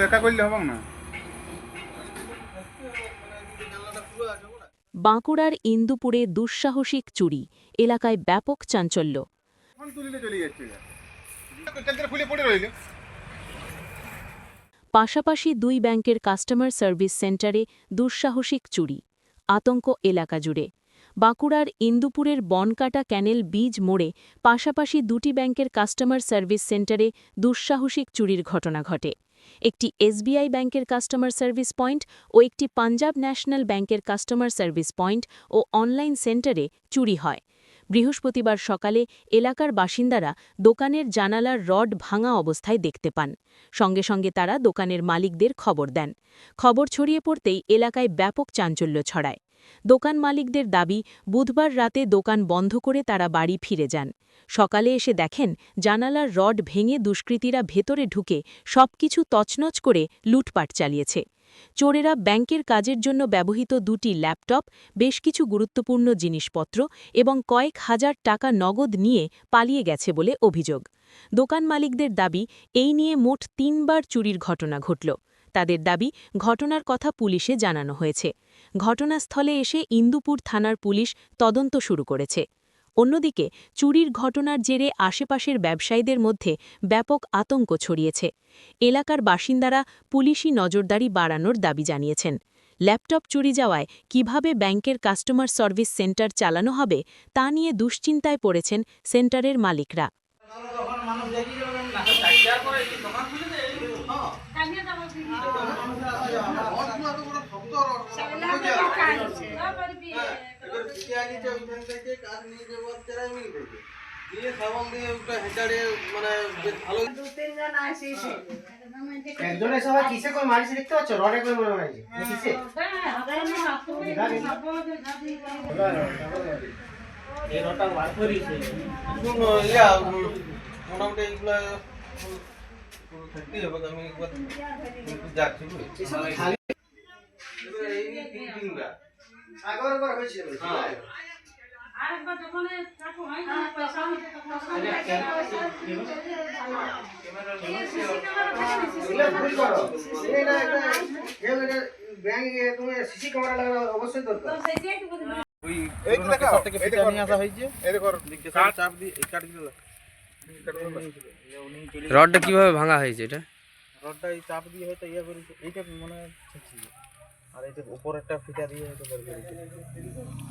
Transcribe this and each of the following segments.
দেখা করলে হবে না। বাঁকুড়ার ইন্দুপুরে দুঃসাহসিক চুরি এলাকায় ব্যাপক চাঞ্চল্য। পাশাপাশি দুই ব্যাংকের কাস্টমার সার্ভিস সেন্টারে দুঃসাহসিক চুরি আতঙ্ক এলাকা জুড়ে। বাঁকুড়ার ইন্দুপুরের বনকাটা ক্যানেল বীজ মোড়ে পাশাপাশি দুটি ব্যাংকের কাস্টমার সার্ভিস সেন্টারে দুঃসাহসিক চুরির ঘটনা ঘটে। একটি এসবিআই ব্যাংকের কাস্টমার সার্ভিস পয়েন্ট ও একটি পাঞ্জাব ন্যাশনাল ব্যাংকের কাস্টমার সার্ভিস পয়েন্ট ও অনলাইন সেন্টারে চুরি হয়। বৃহস্পতিবার সকালে এলাকার বাসিন্দারা দোকানের জানালার রড ভাঙা অবস্থায় দেখতে পান। সঙ্গে সঙ্গে তারা দোকানের মালিকদের খবর দেন। খবর ছড়িয়ে পড়তেই এলাকায় ব্যাপক চাঞ্চল্য ছড়ায়। দোকান মালিকদের দাবি, বুধবার রাতে দোকান বন্ধ করে তারা বাড়ি ফিরে যান। সকালে এসে দেখেন, জানালার রড ভেঙে দুষ্কৃতীরা ভেতরে ঢুকে সবকিছু তছনছ করে লুটপাট চালিয়েছে। চোরেরা ব্যাংকের কাজের জন্য ব্যবহৃত দুটি ল্যাপটপ, বেশ কিছু গুরুত্বপূর্ণ জিনিসপত্র এবং কয়েক হাজার টাকা নগদ নিয়ে পালিয়ে গেছে বলে অভিযোগ। দোকান মালিকদের দাবি, এই নিয়ে মোট তিনবার চুরির ঘটনা ঘটল। তাদের দাবি, ঘটনার কথা পুলিশে জানানো হয়েছে। ঘটনাস্থলে এসে ইন্দুপুর থানার পুলিশ তদন্ত শুরু করেছে। অন্যদিকে, চুরির ঘটনার জেরে আশেপাশের ব্যবসায়ীদের মধ্যে ব্যাপক আতঙ্ক ছড়িয়েছে। এলাকার বাসিন্দারা পুলিশি নজরদারি বাড়ানোর দাবি জানিয়েছেন। ল্যাপটপ চুরি যাওয়ায় কীভাবে ব্যাংকের কাস্টমার সার্ভিস সেন্টার চালানো হবে, তা নিয়ে দুশ্চিন্তায় পড়েছেন সেন্টারের মালিকরা। একজনের সবাই কিসে করে মারিছে দেখতে পাচ্ছ? রডে করে মনে মারিছে কিসে মোটামুটি এইগুলা থাকতেই হবে আমি যাচ্ছি এই তিনটা আগর একবার হয়েছিল হ্যাঁ। ভুল করো। এটা একটা যেহেতু এটা ব্যাংকে সিসি ক্যামেরা লাগানো অবশ্যই দরকার। ওই এই তো দেখাও, থেকে এই ফিতা দেখো। নিয়ে আসা হয়েছে। এই দেখো। চাপ দিয়ে এই কাঠগুলো রডটা কীভাবে ভাঙা হয়েছে এটা? রডটা এই চাপ দিয়ে হয়তো ইয়ে করেছে এইটা মনে হয় আর এইটা উপর একটা ফিতা দিয়ে হয়তো বের করেছে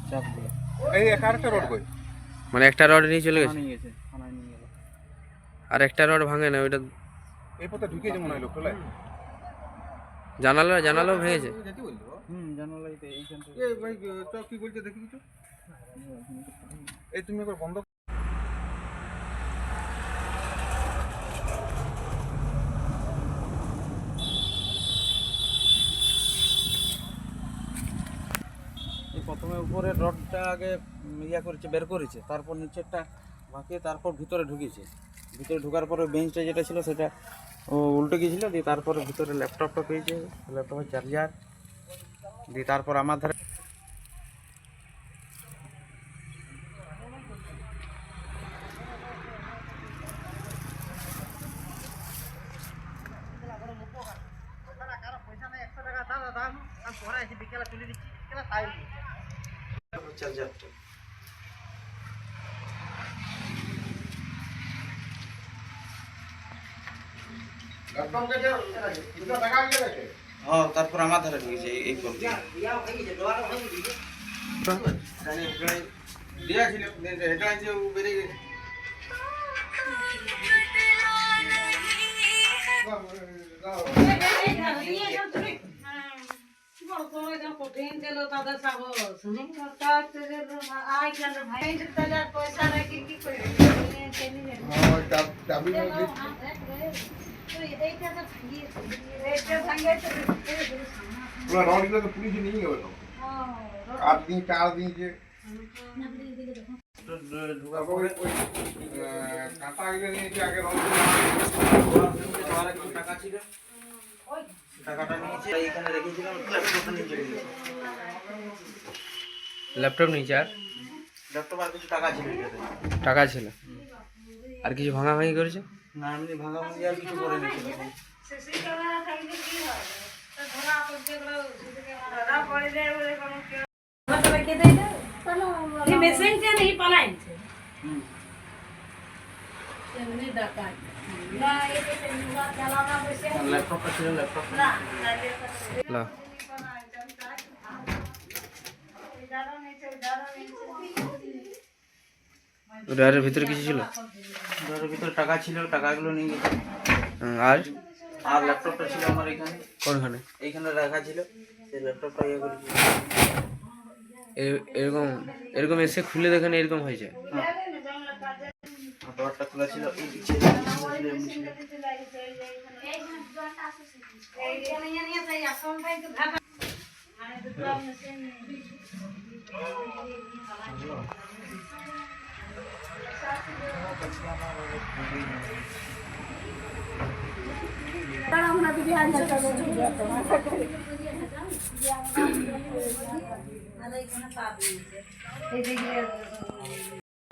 চাপ দিয়ে এই এক আরেকটা রোড কই? মানে একটা রড নিয়ে চলে গেছে? নিয়ে গেছে থানায় নিয়ে গেল। আর একটা রড ভাঙে না ওইটা এই পথে ঢুকেছে মনে হয় লোকটা জানালা জানালাও ভেঙেছে। হুম জানালাই তো এইখান থেকে। এই ভাই তো কি বলছে দেখি কিছু? এই তুমি একবার বন্ধ এই রডটা আগে ইয়া করেছে, বের করেছে, তারপর নিচেরটা বাঁকিয়ে তারপর ভিতরে ঢুকিয়েছে। ভিতরে ঢুকার পরে বেঞ্চটা যেটা ছিল সেটা উল্টে গিয়েছিল, দিয়ে তারপর ভিতরে ল্যাপটপটা পেয়েছে ল্যাপটপের চার্জার দিয়ে তারপর আমার ধারে চার্জারটা হ্যাঁ তারপর আমার ধারে ঢুকেছে এই- এই পুলিশে নিয়ে গেল কাঠ দিয়ে কার দিয়েছে কাঁটা আগে নিয়েছে আগে টাকা ছিল টাকাটা নিয়েছি এইখানে রেখেছিলাম ল্যাপটপটা নিয়ে চলে গেছে। ল্যাপটপ নিচে আর ল্যাপটপ আর কিছু টাকা ছিল টাকা ছিল? আর কিছু ভাঙা ভাঙি করেছে? না এমনি ভাঙা ভাঙি আর কিছু করে নিয়েছিল মেশিনটা নেই পালাইছে ল্যাপটপটা ছিল ল্যাপটপ লা ড্রয়ারের ভিতরে কিছু ছিল? ঘরের ভিতরে টাকা ছিল টাকাগুলো নিয়ে গেছে। আর? আর ল্যাপটপটা ছিল আমার এখানে। কোনখানে? এইখানে রাখা ছিল। সেই ল্যাপটপটা ইয়ে করেছি। এরকম এরকম এসে খুলে দেখেন এরকম হয়েছে। ডোরটা খোলা ছিল দিকে এমনি ছিল।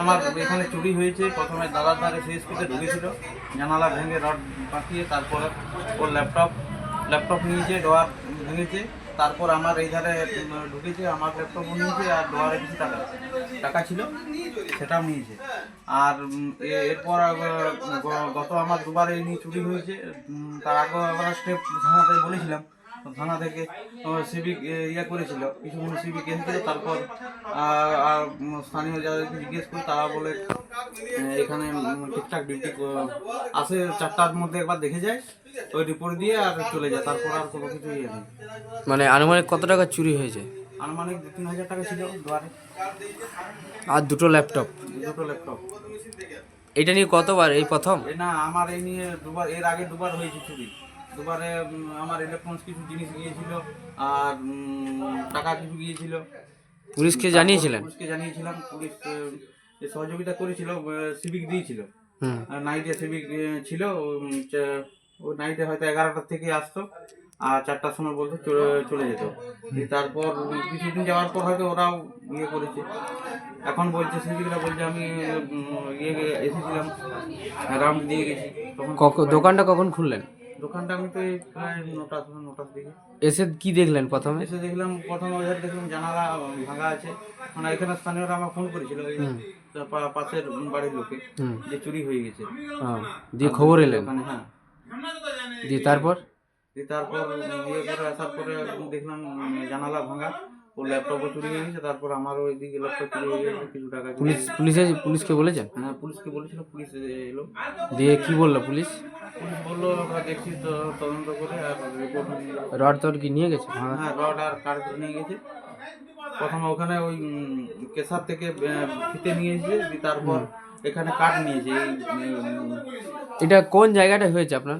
আমার এখানে চুরি হয়েছে, প্রথমে দাদার ধারে সিএসপিতে ঢুকেছিল, জানালা ভেঙে রড পাঠিয়ে তারপরে ওর ল্যাপটপ ল্যাপটপ নিয়েছে ডোয়ার ভেঙেছে, তারপর আমার এই ধারে ঢুকেছে, আমার ল্যাপটপ নিয়েছে আর ডোয়ারে কিছু টাকা টাকা ছিল, সেটাও নিয়েছে। আর এরপর গত আমার দুবার এই নিয়ে চুরি হয়েছে তার আগে আবার স্টেপ বলেছিলাম থানা থেকে সিভিক ইয়ে করেছিল কিছু সিভিক এসেছিল তারপর আর স্থানীয় যাদেরকে জিজ্ঞেস করি তারা বলে এখানে ঠিকঠাক ডিউটি আসে চারটার মধ্যে একবার দেখে যায় ওই রিপোর্ট দিয়ে আর চলে যায় তারপর আর কোনো কিছু ইয়ে নেই। মানে আনুমানিক কত টাকা চুরি হয়েছে? আনুমানিক দু তিন হাজার টাকা ছিল দুয়ারে। আর দুটো ল্যাপটপ দুটো ল্যাপটপ এটা নিয়ে কতবার এই প্রথম? না আমার এই নিয়ে দুবার এর আগে দুবার হয়েছে চুরি। দুবারে আমার ইলেকট্রনিক্স কিছু জিনিস গিয়েছিল আর টাকা কিছু গিয়েছিল। পুলিশকে জানিয়েছিলেন? পুলিশকে জানিয়েছিলাম পুলিশ সহযোগিতা করেছিল সিভিক দিয়েছিল। নাইটে সিভিক ছিল ও নাইটে হয়তো এগারোটার থেকে আসতো আর চারটার সময় বলতো চলে- চলে যেত। তারপর কিছুদিন যাওয়ার পর হয়তো ওরাও ইয়ে করেছে। এখন বলছে সিভিকরা বলছে আমি ইয়ে এসেছিলাম রাউন্ড দিয়ে গেছি। তখন দোকানটা কখন খুললেন? দোকানটা আমি তো এই প্রায় নটা নটার দিকে। এসে কি দেখলেন প্রথমে? এসে দেখলাম প্রথম ওদের দেখলাম জানালা ভাঙা আছে। মানে এখানে স্থানীয়রা আমার ফোন করেছিল ওই পাশের বাড়ির লোকে যে চুরি হয়ে গেছে। দিয়ে খবর এলেন? মানে হ্যাঁ। দিয়ে তারপর? দিয়ে তারপর ইয়ে করে আসার পরে দেখলাম জানালা ভাঙা। ওর ল্যাপটপও চুরি হয়ে গেছে তারপর আমারও ওইদিকে ল্যাপটপ চুরি হয়ে গেছে কিছু টাকা পুলিশ পুলিশে পুলিশকে বলেছেন? হ্যাঁ পুলিশকে বলেছিল পুলিশ এলো। দিয়ে কি বলল পুলিশ? পুলিশ বলল আমরা দেখছি তো তদন্ত করে আর রিপোর্ট রড টড কি নিয়ে গেছে? হ্যাঁ হ্যাঁ রড আর কাঠ নিয়ে গেছে। প্রথমে ওখানে ওই কেশার থেকে ফিতে নিয়ে এসেছে দিয়ে তারপর এখানে কাঠ নিয়েছে এই এটা কোন জায়গাটা হয়েছে আপনার?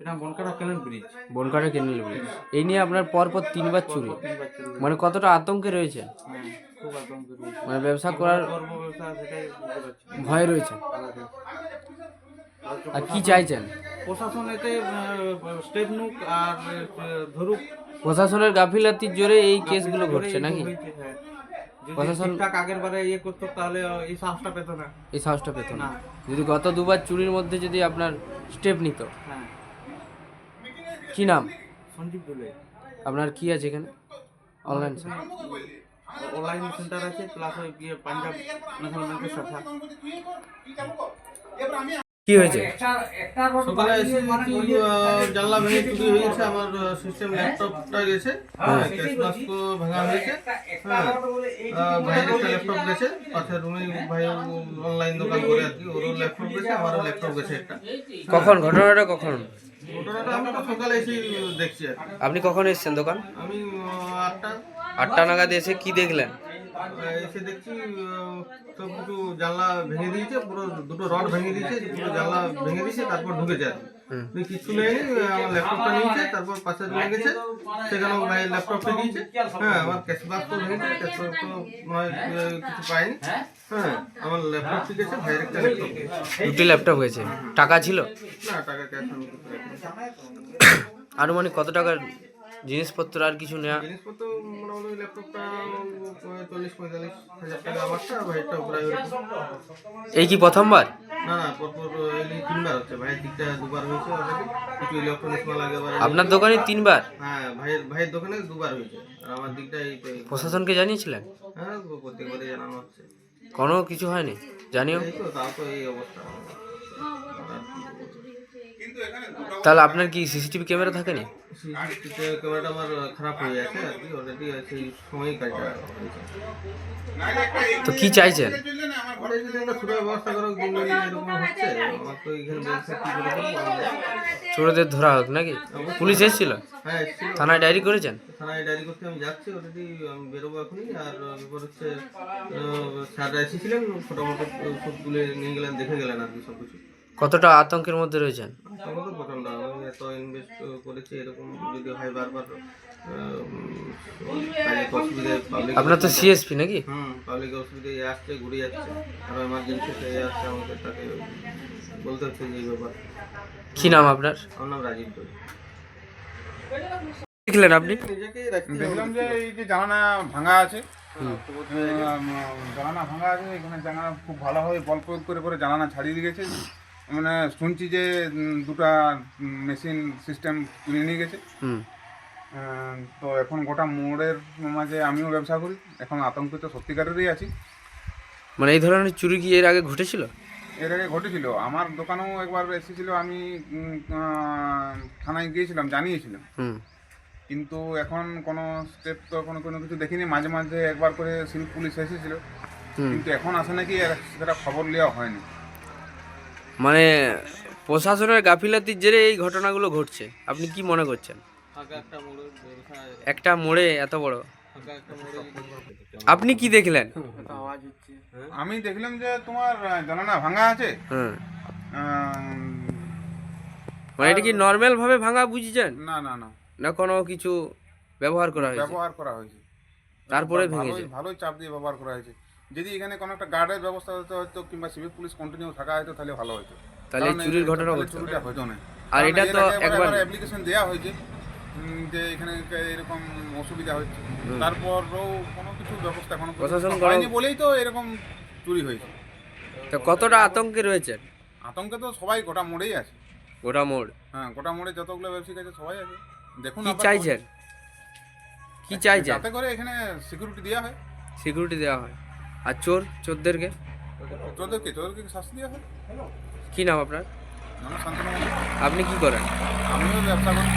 এটা বনকাটা কেলেন ব্রিজ। Bonkata canal bridge. এই নিয়ে আপনার পরপর তিনবার চুরি। মানে কতটা আতঙ্কে রয়েছে? মানে ব্যবসা করার ভয় রয়েছে। আর কি চাইছেন? প্রশাসন এতে স্টেপ নিক আর ধরুক। প্রশাসনের গাফিলাতির জোরে এই কেসগুলো ঘটছে নাকি? হ্যাঁ। যদি প্রশাসন- আগের বারে ইয়ে করতো তাহলে এই সাহসটা পেতো না। এই সাহসটা পেত না। না। যদি গত দুবার চুরির মধ্যে যদি আপনার স্টেপ নিত হ্যাঁ। কি নাম? সঞ্জীব দোলে। আপনার কি আছে এখানে? অনলাইন অনলাইন সেন্টার আছে প্লাস ওই গিয়ে পাঞ্জাব ন্যাশনাল ব্যাংকের শাখা। কি হয়েছে? সকালে এসে জানলা ভেঙে চুরি হয়ে গেছে আমার সিস্টেম ল্যাপটপটা গেছে। হ্যাঁ ক্যাশ ভাঙা হয়েছে। হ্যাঁ। ভাইয়ের একটা ল্যাপটপ গেছে। পাশের রুমে ভাই অনলাইন দোকান করে আর কি ওরও ল্যাপটপ গেছে আমারও ল্যাপটপ গেছে একটা। কখন? ঘটনাটা কখন? ঘটনাটা আমি তো সকালে এসে দেখছি আর কি। আপনি কখন এসেছেন দোকান? আমি আহ, আটটা। আটটা নাগাদ এসে কি দেখলেন? এসে দেখছি সব কিছু জানলা ভেঙে দিয়েছে পুরো দুটো রড ভেঙে দিয়েছে পুরো জানলা ভেঙে দিয়েছে তারপর ঢুকেছে আর কি। হুম। দিয়ে কিচ্ছু নেই আমার ল্যাপটপটা নিয়েছে তারপর পাশে রুমে গেছে সেখানে ভাই ল্যাপটপটা নিয়েছে হ্যাঁ আমার ক্যাশ বাক্স তো ভেঙেছে ক্যাশ বাক্স কিছু পাইনি হ্যাঁ আমার ল্যাপটপ ঠিক আছে ভাইয়ের একটা ল্যাপটপ দুটি ল্যাপটপ হয়েছে টাকা ছিল না টাকা ক্যাশ কিছু। আনুমানিক কত টাকার জিনিসপত্র আর কিছু নেওয়া জিনিসপত্র মোটামুটি মোটামুটি ল্যাপটপটা চল্লিশ পঁয়তাল্লিশ হাজার টাকা আমারটা আর ভাইয়েরটা এই কি প্রথমবার? না না পরপর তিনবার হচ্ছে। ভাইয়ের দিকটা দুবার হয়েছে কিছু ইলেকট্রনিক্স মাল আগে আপনার দোকানে তিনবার? হ্যাঁ ভাইয়ের ভাইয়ের দোকানে দুবার হয়েছে। আর আমার দিকটা এই প্রশাসনকে জানিয়েছিলেন? হ্যাঁ প্রত্যেকবারই জানানো হচ্ছে। কোনো কিছু হয়নি? জানিও। এই তো তাও তো এই অবস্থা। তাহলে আপনার কি সিসিটিভি ক্যামেরা থাকেনি? সিসিটিভিতে ক্যামেরাটা আমার খারাপ হয়ে গেছে আর কি অলরেডি সেই সময়ই কাজটা তো কি চাইছেন? না যদি একটা ব্যবস্থা করো দিন দিন এরকম হচ্ছে আমার তো এখানে ব্যবসা কি করে চোরদের ধরা হোক নাকি? পুলিশ এসেছিল? হ্যাঁ থানায় ডায়েরি করেছেন? থানায় ডায়েরি করতে আমি যাচ্ছি অলরেডি আমি বেরোবো এখনই আর ব্যাপার হচ্ছে স্যাররা এসেছিলেন ছোটো মোটো সব তুলে নিয়ে গেলেন দেখে গেলেন আর কি সব কিছু কতটা আতঙ্কের মধ্যে রয়েছেন? আমি এত ইনভেস্ট করেছি এরকম যদি হয় বারবার অসুবিধায় পাবলিক আপনার তো সিএসপি নাকি? হুম পাবলিক অসুবিধায় আসছে ঘুরে যাচ্ছে। আর এমার্জেন্সিতে আসছে আমাদের তাকে বলতে হচ্ছে যে এই ব্যাপার। কি নাম আপনার? আমার নাম রাজীব দোল দেখলেন আপনি? দেখলাম যে এই যে জানানা ভাঙা আছে জানানা ভাঙা আছে এখানে জানানা খুব ভালোভাবে বল প্রয়োগ করে করে জানানা ছাড়িয়ে দিয়ে গেছে মানে শুনছি যে দুটা মেশিন সিস্টেম কিনে নিয়ে গেছে। হুম। তো এখন গোটা মোড়ের মাঝে আমিও ব্যবসা করি। এখন আতঙ্কিত সত্যিকারেরই আছি। মানে এই ধরনের চুরি কি এর আগে ঘটেছিল? এর আগে ঘটেছিল। আমার দোকানেও একবার এসেছিল আমি থানায় গিয়েছিলাম জানিয়েছিলাম। কিন্তু এখন কোনো স্টেপ তো এখনও কোনো কিছু দেখিনি। মাঝে মাঝে একবার করে সিভিক পুলিশ এসেছিল। কিন্তু এখন আসে নাকি এর সেটা খবর নেওয়া হয়নি। মানে প্রশাসনের গাফিলাতির জেরে এই ঘটনাগুলো ঘটছে। আপনি কি মনে করছেন? একটা মোড়ে ব্যবসা একটা মোড়ে এত বড়? আপনি কি দেখলেন? আমি দেখলাম যে তোমার জানানা ভাঙা আছে। হুম মানে এটা কি নর্মাল ভাবে ভাঙা বুঝছেন? না না না। না কোনো কিছু ব্যবহার করা হয়েছে? ব্যবহার করা হয়েছে। তারপরে ভেঙেছে? ভালোই চাপ দিয়ে ব্যবহার করা হয়েছে। যদি এখানে কোনো একটা গার্ডের ব্যবস্থা হতো হয়তো কিংবা সিভিক পুলিশ কন্টিনিউ থাকা হতো তাহলে ভালো হতো। তাহলে চুরির ঘটনা চুরিটা হতো না। আর এটা তো একবার অ্যাপ্লিকেশন দেওয়া হয়েছে যে এখানে এরকম অসুবিধা হচ্ছে। তারপরও কোনো কিছু ব্যবস্থা পর্যন্ত প্রশাসন কোনো- হয়নি বলেই তো এরকম চুরি হয়েছে। তো কতটা আতঙ্কে রয়েছে? আতঙ্কে তো সবাই গোটা মোড়েই আছে। গোটা মোড়? হ্যাঁ গোটা মোড়ে যতগুলো ব্যবসায়িক আছে সবাই আছে। দেখুন কি চাইছেন? কি চাইছেন? যাতে করে এখানে সিকিউরিটি দেওয়া হয়। সিকিউরিটি দেওয়া হয়। আর চোর? চোরদেরকে? চোরদেরকে? চোরদেরকে শাস্তি দেওয়া হয়? কি নাম আপনার। আপনি কি করেন? আমিও ব্যবসা করি।